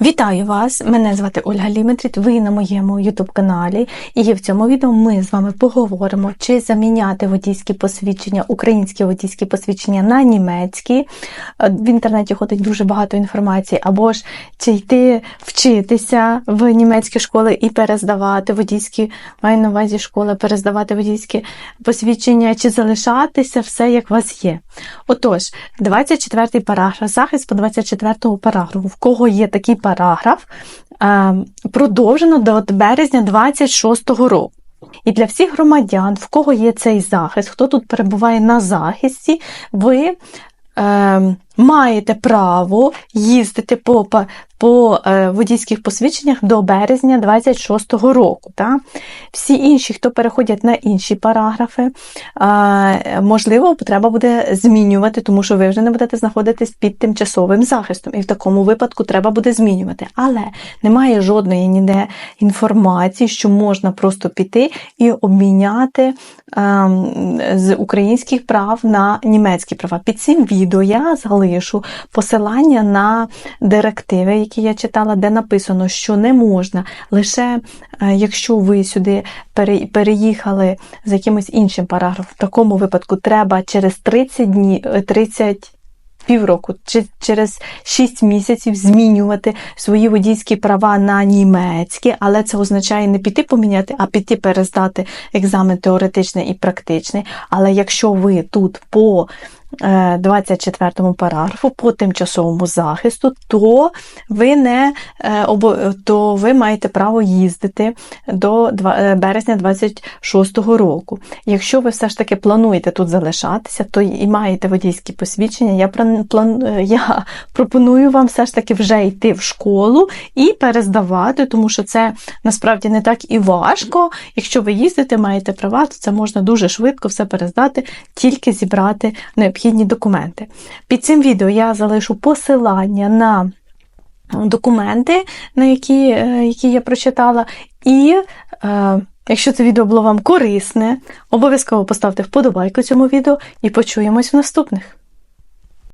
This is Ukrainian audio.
Вітаю вас! Мене звати Ольга Ліметріт. Ви на моєму youtube каналі. І в цьому відео ми з вами поговоримо, чи заміняти водійські посвідчення, українські водійські посвідчення на німецькі. Е, В інтернеті ходить дуже багато інформації, або ж чи йти вчитися в німецькі школи і перездавати водійські, маю на увазі школи, перездавати водійські посвідчення, чи залишатися все, як у вас є. Отож, 24-й параграф, захист по 24 параграфу. В кого є такий параграф, е, продовжено до березня 26 року. І для всіх громадян, в кого є цей захист, хто тут перебуває на захисті, ви е, маєте право їздити по, по, е, водійських посвідченнях до березня 26 року. Та? Всі інші, хто переходять на інші параграфи, можливо, треба буде змінювати, тому що ви вже не будете знаходитись під тимчасовим захистом. І в такому випадку треба буде змінювати. Але немає жодної ніде інформації, що можна просто піти і обміняти е, з українських прав на німецькі права. Під цим відео я залишу посилання на директиви, які я читала, де написано, що не можна лише е, якщо ви сюди переїхали з якимось іншим параграфом. В такому випадку треба через 30 днів, е, 30 півроку чи через 6 місяців змінювати свої водійські права на німецькі, але це означає не піти поміняти, а піти перездати екзамен теоретичний і практичний. Але якщо ви тут по 24 параграфу по тимчасовому захисту, то ви не е, то ви маєте право їздити до е, березня 26 року. Якщо ви все ж таки плануєте тут залишатися, то і маєте водійські посвідчення, я план- е, я пропоную вам все ж таки вже йти в школу і перездавати, тому що це насправді не так і важко. Якщо ви їздите, маєте права, то це можна дуже швидко все перездати, тільки зібрати необхідні документи. Під цим відео я залишу посилання на документи, на які, е, які я прочитала. І е, якщо це відео було вам корисне, обов'язково поставте вподобайку цьому відео і почуємось в наступних.